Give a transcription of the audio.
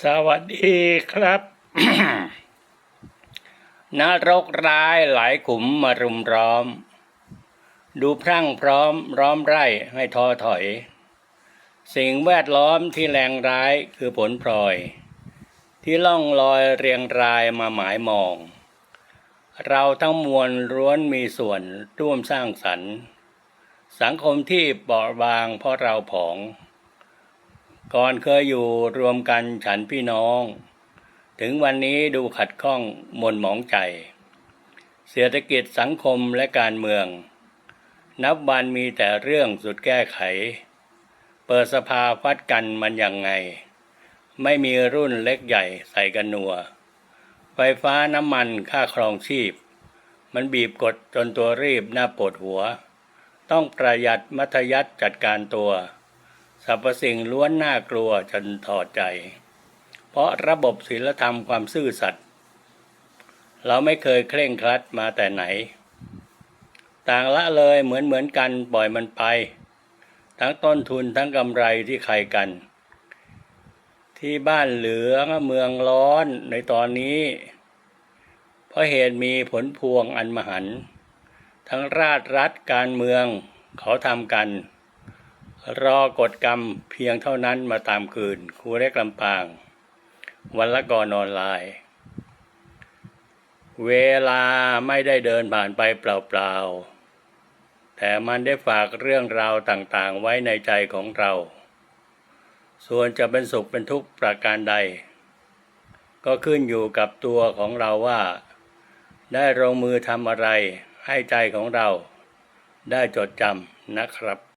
สวัสดีครับ นรกร้ายหลายขุมมารุมร้อม ดูพรั่งพร้อมร้อมไร่ให้ท้อถอย สิ่งแวดล้อมที่แรงร้ายคือผลพลอย ที่ล่องลอยเรียงรายมาหมายมอง เราทั้งมวลร้วนมีส่วนร่วมสร้างสรรค์ สังคมที่เบาบางเพราะเราผอง ก่อนเคยอยู่รวมกันฉันพี่น้อง ถึงวันนี้ดูขัดข้องหมนหมองใจ เศรษฐกิจสังคมและการเมือง นับวันมีแต่เรื่องสุดแก้ไข เปิดสภาฟัดกันมันยังไง ไม่มีรุ่นเล็กใหญ่ใส่กันนัว ไฟฟ้าน้ำมันค่าครองชีพ มันบีบกดจนตัวรีบหน้าปวดหัว ต้องประหยัดมัธยัติจัดการตัว สรรพสิ่งล้วนน่ากลัวจนถอดใจ เพราะระบบศีลธรรมความซื่อสัตย์เราไม่เคยเคร่งครัดมาแต่ไหน ต่างละเลยเหมือนเหมือนกันปล่อยมันไป ทั้งต้นทุนทั้งกำไรที่ใครกัน ที่บ้านเหลืองเมืองร้อนในตอนนี้ เพราะเหตุมีผลพวงอันมหันต์ทั้งราชรัฐการเมืองเขาทำกัน รอกฎกรรมเพียงเท่านั้นมาตามคืนครูเล็กลำปาง วันละก่อนออนไลน์ เวลาไม่ได้เดินผ่านไปเปล่าๆ แต่มันได้ฝากเรื่องราวต่างๆ ไว้ในใจของเรา ส่วนจะเป็นสุขเป็นทุกข์ประการใด ก็ขึ้นอยู่กับตัวของเราว่า ได้ลงมือทำอะไรให้ใจของเรา ได้จดจำนะครับ